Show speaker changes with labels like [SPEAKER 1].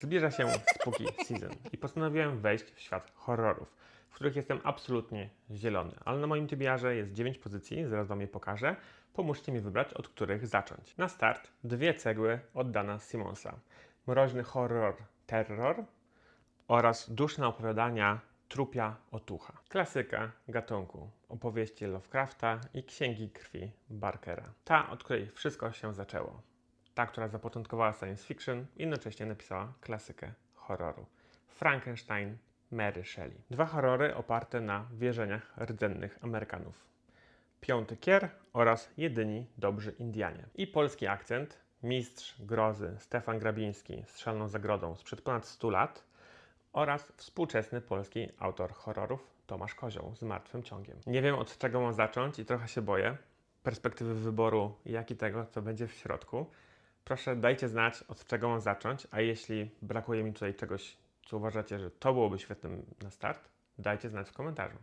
[SPEAKER 1] Zbliża się spooky season i postanowiłem wejść w świat horrorów, w których jestem absolutnie zielony. Ale na moim tybiarze jest 9 pozycji, zaraz Wam je pokażę. Pomóżcie mi wybrać, od których zacząć. Na start dwie cegły od Dana Simonsa. Mroźny horror Terror oraz duszne opowiadania Trupia Otucha. Klasyka gatunku opowieści Lovecrafta i księgi krwi Barkera. Ta, od której wszystko się zaczęło. Ta, która zapoczątkowała science fiction, jednocześnie napisała klasykę horroru. Frankenstein Mary Shelley. Dwa horrory oparte na wierzeniach rdzennych Amerykanów. Piąty Kier oraz Jedyni Dobrzy Indianie. I polski akcent, mistrz grozy Stefan Grabiński z Szalną Zagrodą sprzed ponad 100 lat oraz współczesny polski autor horrorów Tomasz Kozioł z Martwym Ciągiem. Nie wiem od czego mam zacząć i trochę się boję. Perspektywy wyboru, jak i tego, co będzie w środku. Proszę dajcie znać, od czego mam zacząć, a jeśli brakuje mi tutaj czegoś, co uważacie, że to byłoby świetnym na start, dajcie znać w komentarzu.